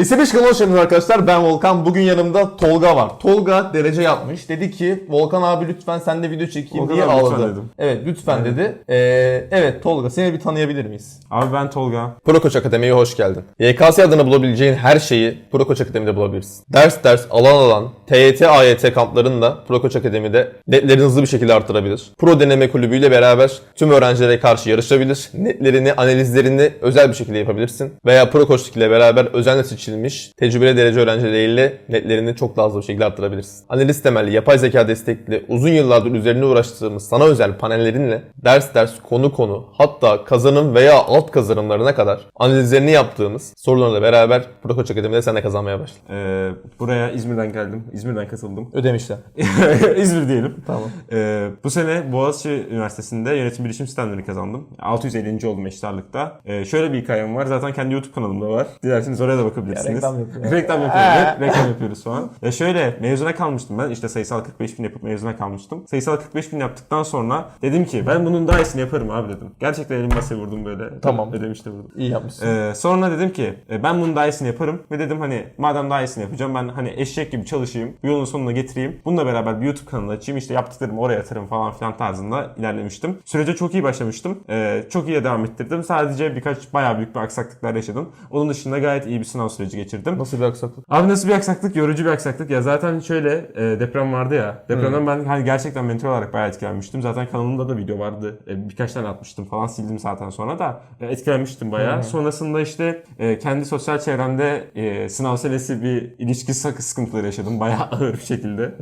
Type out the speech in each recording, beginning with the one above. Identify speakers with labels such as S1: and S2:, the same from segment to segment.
S1: Lise 5 kanalına hoş geldiniz arkadaşlar. Ben Volkan. Bugün yanımda Tolga var. Tolga derece yapmış. Dedi ki Volkan abi lütfen sen de video çekeyim
S2: Volkan
S1: diye
S2: abi lütfen
S1: ağladı.
S2: dedim.
S1: Evet lütfen
S2: Aynen.
S1: dedi. Ee, evet Tolga seni bir tanıyabilir miyiz?
S2: Abi ben Tolga.
S1: Prokoç Akademi'ye hoş geldin. YKS adına bulabileceğin her şeyi Prokoç Akademi'de bulabilirsin. Ders ders, alan alan, TYT, AYT kamplarında Prokoç Akademi'de netlerini hızlı bir şekilde arttırabilir. Pro deneme kulübüyle beraber tüm öğrencilere karşı yarışabilir. Netlerini, analizlerini özel bir şekilde yapabilirsin. Veya Prokoçluk ile beraber özenle seçilmiş tecrübeli derece öğrencileriyle netlerini çok daha hızlı bir şekilde arttırabilirsin. Analiz temelli, yapay zeka destekli, uzun yıllardır üzerine uğraştığımız sana özel panellerinle ders ders, konu konu, hatta kazanım veya alt kazanımlarına kadar analizlerini yaptığımız sorularla beraber Prokoç Akademi'de sen de kazanmaya başla.
S2: Ee, buraya İzmir'den geldim. İzmir'den katıldım.
S1: Ödemişler.
S2: İzmir diyelim.
S1: Tamam.
S2: Ee, bu sene Boğaziçi Üniversitesi'nde yönetim bilişim sistemlerini kazandım. 650. oldum eşit ağırlıkta. Ee, şöyle bir hikayem var. Zaten kendi YouTube kanalımda var. Dilerseniz oraya da bakabilirsiniz.
S1: Ya, reklam yapıyor.
S2: reklam yapıyoruz. Reklam yapıyoruz şu an. Ya şöyle mezuna kalmıştım ben. İşte sayısal 45 bin yapıp mezuna kalmıştım. Sayısal 45 bin yaptıktan sonra dedim ki ben bunun daha iyisini yaparım abi dedim. Gerçekten elim masaya vurdum böyle.
S1: Tamam.
S2: Ödemişte vurdum.
S1: İyi yapmışsın.
S2: Ee, sonra dedim ki e, ben bunun daha iyisini yaparım ve dedim hani madem daha iyisini yapacağım ben hani eşek gibi çalışayım bu yolun sonuna getireyim. Bununla beraber bir YouTube kanalı açayım işte yaptıklarımı oraya atarım falan filan tarzında ilerlemiştim. Sürece çok iyi başlamıştım. Ee, çok iyi devam ettirdim. Sadece birkaç bayağı büyük bir aksaklıklar yaşadım. Onun dışında gayet iyi bir sınav süreci geçirdim.
S1: Nasıl bir aksaklık?
S2: Abi nasıl bir aksaklık? Yorucu bir aksaklık. Ya zaten şöyle e, deprem vardı ya. Depremden ben hani gerçekten mental olarak bayağı etkilenmiştim. Zaten kanalımda da video vardı. E, birkaç tane atmıştım falan sildim zaten sonra da. E, etkilenmiştim bayağı. Sonrasında işte e, kendi sosyal çevremde e, sınav senesi bir ilişki sıkıntıları yaşadım. Bayağı ağır bir şekilde.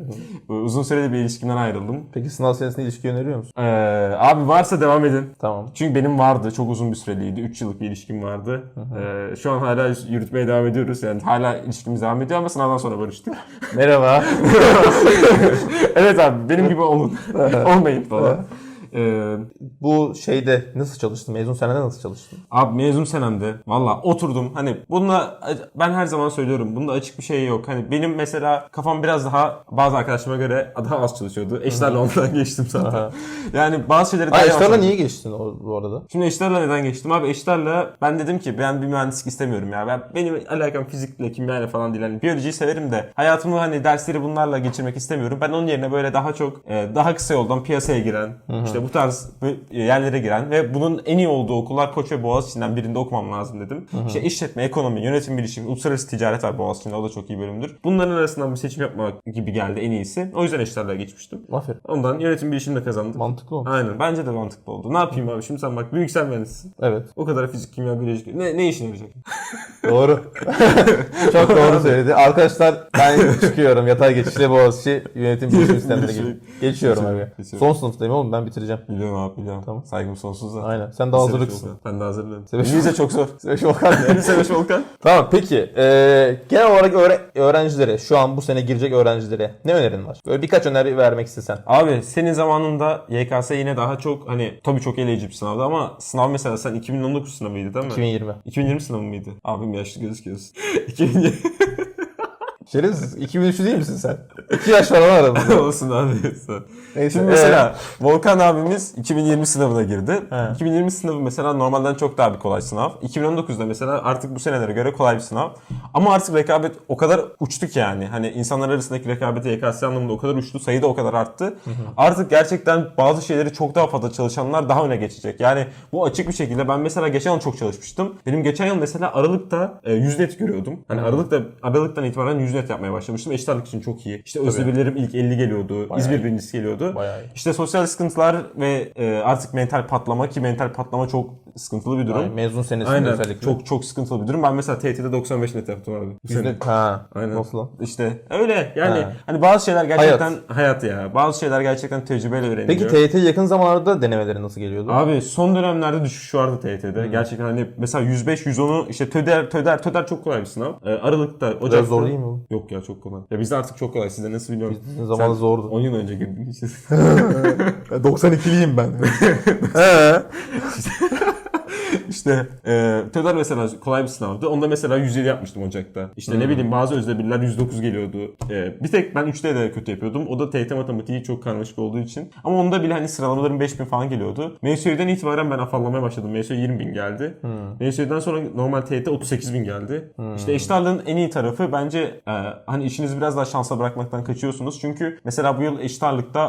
S2: E, Uzun sürede bir ilişkimden ayrıldım.
S1: Peki sınav senesinde ilişki öneriyor musun?
S2: E, abi varsa devam edin.
S1: Tamam.
S2: Çünkü benim vardı. Çok uzun bir süreliydi. 3 yıllık bir ilişkim vardı. Ee, şu an hala yürütmeye devam ediyoruz. Yani hala ilişkimiz devam ediyor ama sınavdan sonra barıştık.
S1: Merhaba.
S2: evet abi benim gibi olun. Olmayın falan. Ee,
S1: Bu şeyde nasıl çalıştın? Mezun senede nasıl çalıştın?
S2: abi mezun senemde valla oturdum. Hani bununla ben her zaman söylüyorum. Bunda açık bir şey yok. Hani benim mesela kafam biraz daha bazı arkadaşlarıma göre daha az çalışıyordu. Eşlerle ondan geçtim zaten. yani bazı şeyleri daha
S1: Ay
S2: yavaş
S1: eşlerle niye geçtin o, bu arada?
S2: Şimdi eşlerle neden geçtim abi? Eşlerle ben dedim ki ben bir mühendislik istemiyorum ya. Ben benim alakam fizikle, kimyayla falan değil. Hani biyolojiyi severim de hayatımı hani dersleri bunlarla geçirmek istemiyorum. Ben onun yerine böyle daha çok e, daha kısa yoldan piyasaya giren, işte bu tarz yerlere giren ve bunun en iyi olduğu okullar Koç ve Boğaziçi'nden birinde okumam lazım dedim. İşte işletme, ekonomi, yönetim bilişim, uluslararası ticaret var Boğaziçi'nde. O da çok iyi bölümdür. Bunların arasından bir seçim yapmak gibi geldi en iyisi. O yüzden eşlerle geçmiştim.
S1: Aferin.
S2: Ondan yönetim bilişimde kazandım.
S1: Mantıklı olmuş.
S2: Aynen. Bence de mantıklı oldu. Ne yapayım abi? Şimdi sen bak büyüksel mühendissin.
S1: Evet.
S2: O kadar fizik, kimya, biyoloji. Ne, ne işine yarayacak?
S1: Doğru. Çok doğru söyledi. Arkadaşlar ben çıkıyorum. Yatay geçişle Boğaziçi yönetim bilişim sistemleri gibi. Geçiyorum abi. Son sınıftayım oğlum ben bitireceğim.
S2: Biliyorum abi biliyorum.
S1: Tamam.
S2: Saygım sonsuz da.
S1: Aynen. Sen de hazırlıksın.
S2: Ben de hazırlığım.
S1: Sebeş-
S2: İngilizce çok zor.
S1: Sebeş Volkan?
S2: Lise 5 Volkan.
S1: Tamam peki. Ee, genel olarak öğre- öğrencilere, şu an bu sene girecek öğrencilere ne önerin var? Böyle birkaç öneri vermek istesen.
S2: Abi senin zamanında YKS yine daha çok hani tabii çok eleyici bir sınavdı ama sınav mesela sen 2019 sınavıydı değil mi?
S1: 2020.
S2: 2020 sınavı mıydı? Abim yaşlı gözüküyorsun. 2020
S1: Şerefsiz 2003 değil misin sen? 2 yaş falan aramızda.
S2: olsun abi.
S1: Neyse.
S2: Şimdi mesela Volkan abimiz 2020 sınavına girdi.
S1: He.
S2: 2020 sınavı mesela normalden çok daha bir kolay sınav. 2019'da mesela artık bu senelere göre kolay bir sınav. Ama artık rekabet o kadar uçtu ki yani. Hani insanlar arasındaki rekabet YKS anlamında o kadar uçtu. Sayı da o kadar arttı. Artık gerçekten bazı şeyleri çok daha fazla çalışanlar daha öne geçecek. Yani bu açık bir şekilde ben mesela geçen yıl çok çalışmıştım. Benim geçen yıl mesela Aralık'ta e, 100 net görüyordum. Hani Aralık'ta Aralık'tan itibaren 100 net yapmaya başlamıştım. Eşit ağırlık için çok iyi. İşte özdebilerim ilk 50 geliyordu. İzmir birincisi geliyordu.
S1: Bayağı iyi.
S2: İşte sosyal sıkıntılar ve e, artık mental patlama ki mental patlama çok sıkıntılı bir durum.
S1: Ay, mezun senesinde
S2: Aynen.
S1: özellikle.
S2: Çok çok sıkıntılı bir durum. Ben mesela TYT'de 95 net yaptım abi.
S1: Yüzde... Ha.
S2: Aynen.
S1: Nasıl?
S2: İşte öyle yani
S1: Ha.
S2: hani bazı şeyler gerçekten hayat. ya. Bazı şeyler gerçekten tecrübeyle öğreniliyor.
S1: Peki TYT yakın zamanlarda denemeleri nasıl geliyordu?
S2: Abi son dönemlerde düşüş vardı TYT'de. Gerçekten hani mesela 105 110'u işte TÖDER TÖDER TÖDER çok kolay bir sınav. Ee, Aralık'ta Ocak'ta
S1: Biraz zor değil mi bu?
S2: Yok ya çok kolay. Ya bizde artık çok kolay. Sizde nasıl biliyorum.
S1: Bizim zamanı
S2: Sen
S1: zordu.
S2: 10 yıl önce girdin işte.
S1: 92'liyim ben.
S2: işte e, TÖDER mesela kolay bir sınavdı. Onda mesela 107 yapmıştım Ocak'ta. İşte ne bileyim bazı özdebiler 109 geliyordu. E, bir tek ben 3'te de kötü yapıyordum. O da TYT matematiği çok karmaşık olduğu için. Ama onda bile hani sıralamalarım 5000 falan geliyordu. MSÜ'den itibaren ben afallamaya başladım. MSÜ 20 bin geldi. MSÜ'den sonra normal TYT 38 bin geldi. İşte eşit en iyi tarafı bence e, hani işinizi biraz daha şansa bırakmaktan kaçıyorsunuz. Çünkü mesela bu yıl eşit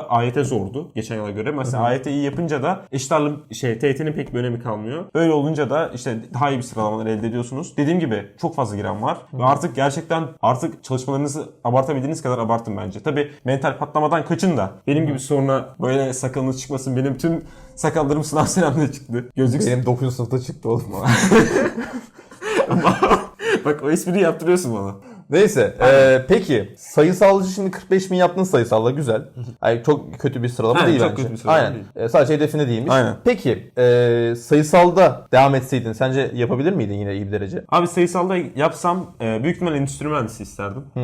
S2: AYT zordu geçen yıla göre. Mesela AYT iyi yapınca da eşit şey TYT'nin pek bir önemi kalmıyor. Öyle olunca da işte daha iyi bir sıralamalar elde ediyorsunuz. Dediğim gibi çok fazla giren var. Ve artık gerçekten artık çalışmalarınızı abartabildiğiniz kadar abartın bence. Tabi mental patlamadan kaçın da. Benim gibi sonra böyle sakalınız çıkmasın. Benim tüm sakallarım sınav senemde çıktı. Gözlük
S1: Benim 9. sınıfta çıktı oğlum.
S2: Bak o espriyi yaptırıyorsun bana.
S1: Neyse. eee, peki sayısalcı şimdi 45 bin yaptın sayısalla güzel. Yani çok kötü bir sıralama
S2: Aynen,
S1: değil
S2: çok
S1: bence.
S2: kötü bir sıralama
S1: Aynen.
S2: değil.
S1: Eee, sadece hedefine değilmiş.
S2: Aynen.
S1: Peki eee, sayısalda devam etseydin sence yapabilir miydin yine iyi bir derece?
S2: Abi sayısalda yapsam e, büyük ihtimalle endüstri mühendisi isterdim. E,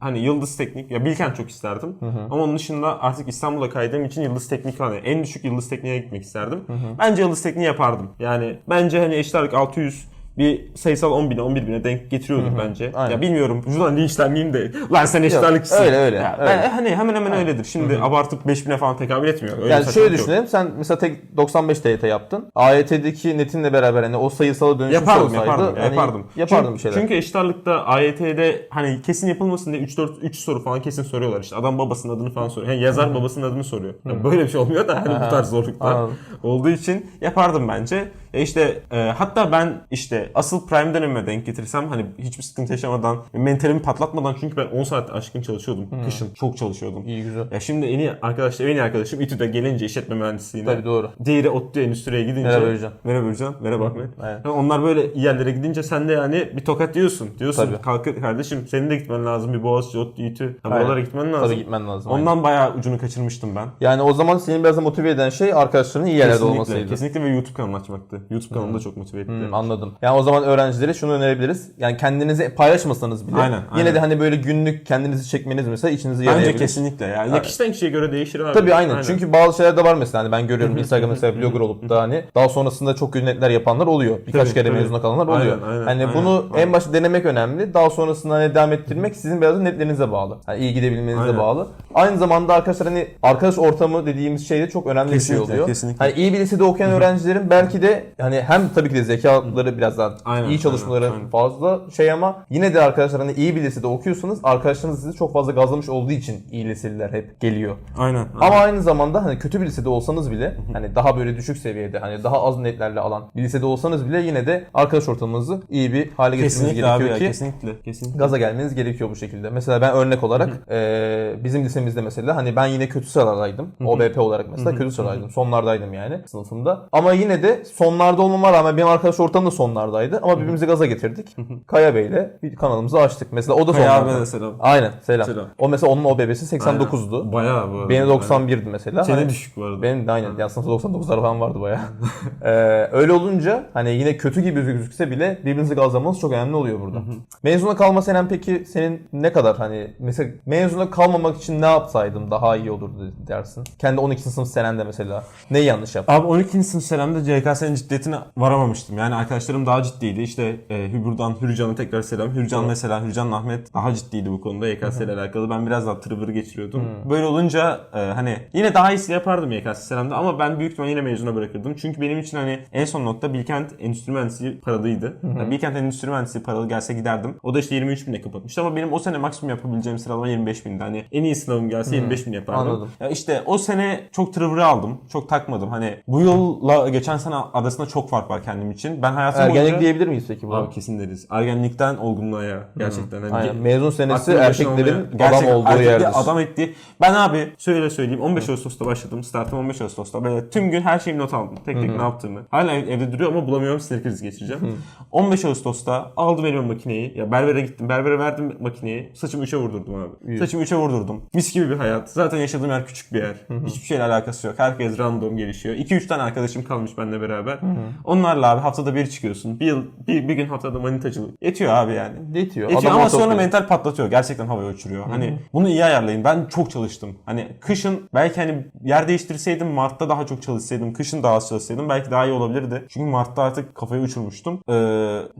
S2: hani Yıldız Teknik, ya Bilkent çok isterdim. Ama onun dışında artık İstanbul'a kaydığım için Yıldız Teknik yani en düşük Yıldız Teknik'e gitmek isterdim. Bence Yıldız Teknik'i yapardım. Yani bence hani eşit ağırlık 600 bir sayısal 10 bine 11 bine denk getiriyorduk bence.
S1: Aynen.
S2: Ya bilmiyorum ucundan linçlenmeyeyim de lan sen eşit
S1: Yok,
S2: ağırlıkçısın.
S1: öyle, öyle,
S2: Ya
S1: öyle.
S2: ben- hani hemen hemen öyledir. Şimdi abartıp 5000'e falan tekabül etmiyor. Öyle
S1: Yani şöyle
S2: yok.
S1: düşünelim. Sen mesela tek 95 TYT yaptın. AYT'deki netinle beraber hani o sayısala dönüşmüş
S2: Yapardım,
S1: olsaydı
S2: yapardım,
S1: hani
S2: yapardım.
S1: yapardım
S2: çünkü,
S1: bir şeyler.
S2: Çünkü eşit ağırlıkta AYT'de hani kesin yapılmasın diye 3 4 3 soru falan kesin soruyorlar işte. Adam babasının adını falan soruyor. Yani yazar babasının adını soruyor. Ya böyle bir şey olmuyor da hani bu tarz zorluklar
S1: Anladım.
S2: olduğu için yapardım bence. E işte e, hatta ben işte asıl prime dönemime denk getirsem hani hiçbir sıkıntı yaşamadan mentalimi patlatmadan çünkü ben 10 saat aşkın çalışıyordum. Kışın çok çalışıyordum.
S1: İyi güzel.
S2: Ya şimdi en iyi arkadaşlar en iyi arkadaşım İTÜ'de gelince işletme mühendisliğine.
S1: Tabii doğru.
S2: Diğeri ODTÜ endüstriye gidince.
S1: Merhaba Özcan.
S2: Merhaba Özcan. Merhaba Ahmet.
S1: aynen.
S2: Onlar böyle iyi yerlere gidince sen de yani bir tokat diyorsun. Diyorsun
S1: Tabii.
S2: kalk kardeşim senin de gitmen lazım. Bir Boğaziçi, ODTÜ, İTÜ.
S1: Aynen.
S2: Buralara gitmen lazım.
S1: Tabii gitmen lazım. aynen.
S2: Ondan bayağı ucunu kaçırmıştım ben.
S1: Yani o zaman seni biraz da motive eden şey arkadaşlarının iyi yerlerde
S2: Kesinlikle,
S1: olmasıydı.
S2: kesinlikle ve YouTube kanalı açmaktı. YouTube kanalını da çok motive etti.
S1: Hmm, anladım. Yani o zaman öğrencilere şunu önerebiliriz. Yani kendinizi paylaşmasanız bile
S2: Aynen,
S1: yine
S2: aynen.
S1: de hani böyle günlük kendinizi çekmeniz mesela içinizi
S2: Bence
S1: yarayabilir.
S2: kesinlikle ya. Ya kişiden kişiye göre değişir abi.
S1: Tabii aynen. Çünkü bazı şeyler de var mesela hani ben görüyorum Instagram'da mesela blogger olup da hani daha sonrasında çok kötü netler yapanlar oluyor. Birkaç
S2: Tabii,
S1: kere
S2: tabii.
S1: mezuna kalanlar oluyor.
S2: Aynen, aynen,
S1: hani
S2: aynen,
S1: bunu
S2: aynen.
S1: en başta denemek önemli. Daha sonrasında hani devam ettirmek sizin biraz da netlerinize bağlı. Hani iyi gidebilmenize
S2: Aynen.
S1: bağlı. Aynı zamanda arkadaşlar hani arkadaş ortamı dediğimiz şey de çok önemli
S2: Kesinlikle,
S1: bir şey oluyor.
S2: kesinlikle.
S1: Hani iyi bir lisede okuyan öğrencilerin belki de hani hem tabii ki de zekaları biraz daha
S2: Aynen,
S1: iyi çalışmaları
S2: aynen, aynen.
S1: fazla şey ama yine de arkadaşlar hani iyi bir lisede okuyorsanız arkadaşlarınız sizi çok fazla gazlamış olduğu için iyi liseliler hep geliyor.
S2: Aynen.
S1: Ama aynı zamanda hani kötü bir lisede olsanız bile hani daha böyle düşük seviyede hani daha az netlerle alan bir lisede olsanız bile yine de arkadaş ortamınızı iyi bir hale getirmeniz
S2: kesinlikle abi
S1: gerekiyor
S2: ya.
S1: ki
S2: Kesinlikle. Kesinlikle.
S1: gaza gelmeniz gerekiyor bu şekilde. Mesela ben örnek olarak eee, bizim lisemizde mesela hani ben yine kötü sıralardaydım. OBP olarak mesela kötü sıralardaydım. Sonlardaydım yani sınıfımda. Ama yine de sonlarda olmama rağmen benim arkadaş ortamım da sonlardaydı. Ama birbirimizi gaza getirdik. Kaya Bey'le bir kanalımızı açtık. Mesela o da
S2: Kaya
S1: sonlarda.
S2: de selam.
S1: Aynen selam.
S2: Selam.
S1: O mesela onun OBB'si 89'du.
S2: Bayağı bu arada.
S1: Benim 91'di mesela.
S2: Sene
S1: Hani-
S2: düşük bu arada.
S1: benim de aynen. Yani sınıfta 99'lar falan vardı bayağı. ee, öyle olunca hani yine kötü gibi gözükse bile birbirinizi gazlamanız çok önemli oluyor burada. mezuna kalma senem peki senin ne kadar hani mesela mezuna kalmamak için ne yapsaydım daha iyi olurdu dersin? Kendi 12. sınıf senende mesela. Neyi yanlış yaptın?
S2: Abi 12. sınıf senemde CKS'nin ciddiyetine varamamıştım. Yani arkadaşlarım daha ciddiydi. İşte e, Hübur'dan Hürcan'a tekrar selam. Hürcan mesela Hürcan Ahmet daha ciddiydi bu konuda YKS ile alakalı. Ben biraz daha tırvır geçiriyordum. Böyle olunca e, hani yine daha iyisi yapardım YKS senemde ama ben büyük ihtimalle yine mezuna bırakırdım. Çünkü benim için hani en son nokta Bilkent Endüstri Mühendisliği paralıydı. Yani Bilkent Endüstri Mühendisliği paralı gelse giderdim. O da işte 23 bine kapatmıştı ama benim o sene maksimum yapabileceğim sıralama 25 bindi. Hani en iyi sınavım gelse 25 bin yapardım.
S1: Anladım.
S2: Ya işte o sene çok tırvırı aldım. Çok takmadım. Hani bu yılla geçen sene arasında çok fark var kendim için. Ben hayatım
S1: Ergenlik
S2: boyunca...
S1: diyebilir miyiz peki buna?
S2: Abi kesin deriz. Ergenlikten olgunluğa ya. Gerçekten. Hani
S1: Aynen. Mezun senesi
S2: başına
S1: erkeklerin adam olduğu yerdir.
S2: Adam ettiği. Ben abi şöyle söyleyeyim. 15 Ağustos'ta başladım. Startım 15 Ağustos'ta. Böyle tüm gün her şeyimi not aldım. Tek tek ne yaptığımı. Hala ev- evde duruyor ama bulamıyorum. Sinir krizi geçireceğim. 15 Ağustos'ta aldım elime makineyi. Ya berbere gittim. Berbere verdim makineyi. Saçımı 3'e vurdurdum abi. Saçımı 3'e vurdurdum. Mis gibi bir hayat. Zaten yaşadığım yer küçük bir yer. Hiçbir şeyle alakası yok. Herkes random gelişiyor. 2-3 tane arkadaşım kalmış benimle beraber. Onlarla abi haftada bir çıkıyorsun. Bir yıl, bir, bir gün haftada manitacılık. Yetiyor abi yani.
S1: Yetiyor.
S2: Yetiyor ama sonra mental patlatıyor. Gerçekten havaya uçuruyor. Hani bunu iyi ayarlayın. Ben çok çalıştım. Hani kışın belki hani yer değiştirseydim Mart'ta daha çok çalışsaydım. Kışın daha az çalışsaydım belki daha iyi olabilirdi. Çünkü Mart'ta artık kafayı uçurmuştum. Ee,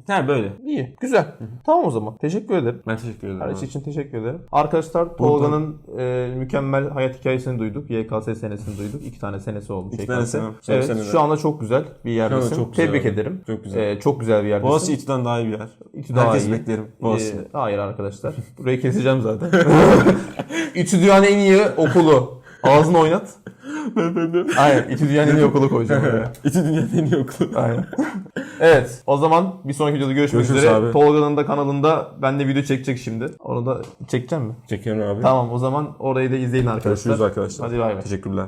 S2: yani böyle.
S1: İyi. Güzel. Tamam o zaman. Teşekkür ederim.
S2: Ben teşekkür ederim.
S1: Her şey için teşekkür ederim. Arkadaşlar Tolga'nın e, mükemmel hayat hikayesini duyduk. YKS senesini duyduk. İki tane senesi olmuş.
S2: İki tane sene.
S1: Evet, şu anda çok güzel bir yerdesin.
S2: çok güzel
S1: Tebrik
S2: abi.
S1: ederim.
S2: Çok güzel.
S1: E, çok güzel bir yerdesin.
S2: Boğaziçi İTÜ'den daha iyi bir yer.
S1: İTÜ daha
S2: Herkes
S1: iyi.
S2: beklerim. Boğaziçi.
S1: Ee, hayır arkadaşlar. Burayı keseceğim zaten. İTÜ dünyanın en iyi okulu. Ağzını oynat. Aynen. İTÜ dünyanın en iyi okulu koyacağım.
S2: İTÜ dünyanın en iyi okulu.
S1: Aynen. evet. O zaman bir sonraki videoda görüşmek
S2: Görüşürüz
S1: üzere.
S2: abi.
S1: Tolga'nın da kanalında ben de video çekecek şimdi. Onu da çekeceğim mi?
S2: Çekiyorum abi.
S1: Tamam o zaman orayı da izleyin arkadaşlar.
S2: Görüşürüz arkadaşlar.
S1: Hadi bay bay.
S2: Teşekkürler.